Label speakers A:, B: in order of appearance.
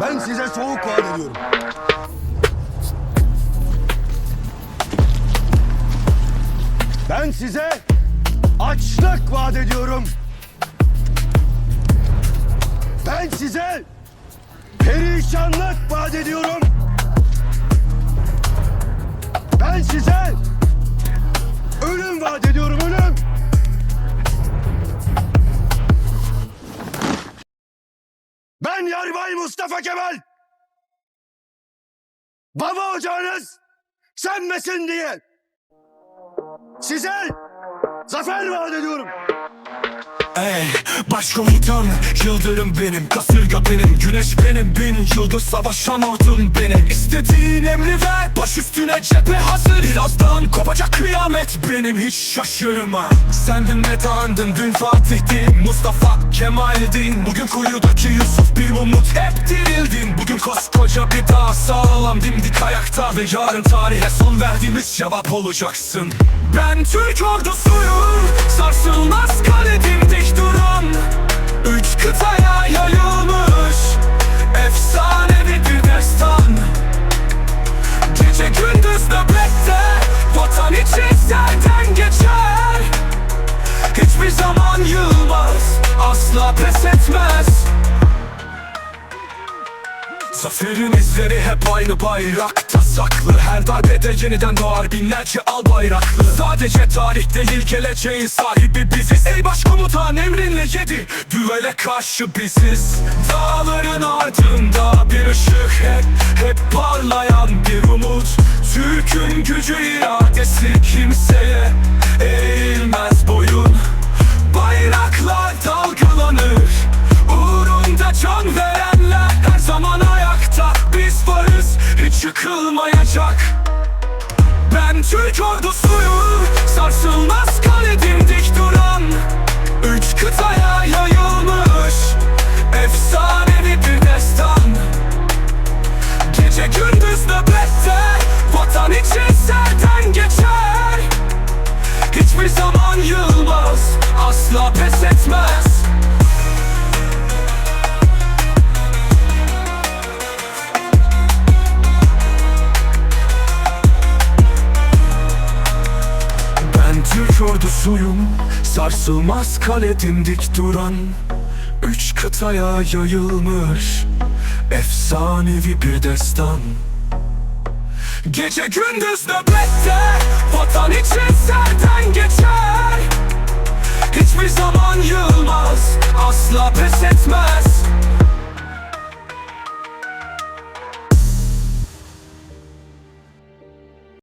A: Ben size soğuk vaat ediyorum. Ben size açlık vaat ediyorum. Ben size perişanlık vaat ediyorum. Ben size Yarbay Mustafa Kemal. Baba ocağınız sönmesin diye. Size zafer vaat ediyorum.
B: Ey başkomutan Yıldırım benim Kasırga benim Güneş benim Bin yıldız savaşan ordum benim İstediğin emri ver Baş üstüne cephe hazır Birazdan kopacak kıyamet benim Hiç şaşırma Sendin ne tanıdın Dün Fatih'tin Mustafa Kemal'din. Bugün kuyudaki Yusuf bir umut Hep dirildin. Bugün koskoca bir dağ Sağlam dimdik ayakta Ve yarın tarihe son verdiğimiz cevap olacaksın. Ben Türk ordusuyum Asla pes etmez. Zaferin izleri hep aynı bayrakta. Saklı Her darbede yeniden doğar binlerce al bayraklı. Sadece tarih değil geleceğin sahibi biziz. Ey başkomutan emrinle yedi. Düvele karşı biziz. Dağların ardında bir ışık hep Hep parlayan bir umut. Türk'ün gücü iradesi yıkılmayacak Ben Türk ordusuyum ordusuyum Sarsılmaz kale dimdik duran. Üç kıtaya yayılmış Efsanevi bir destan. Gece gündüz nöbette Vatan için serden geçer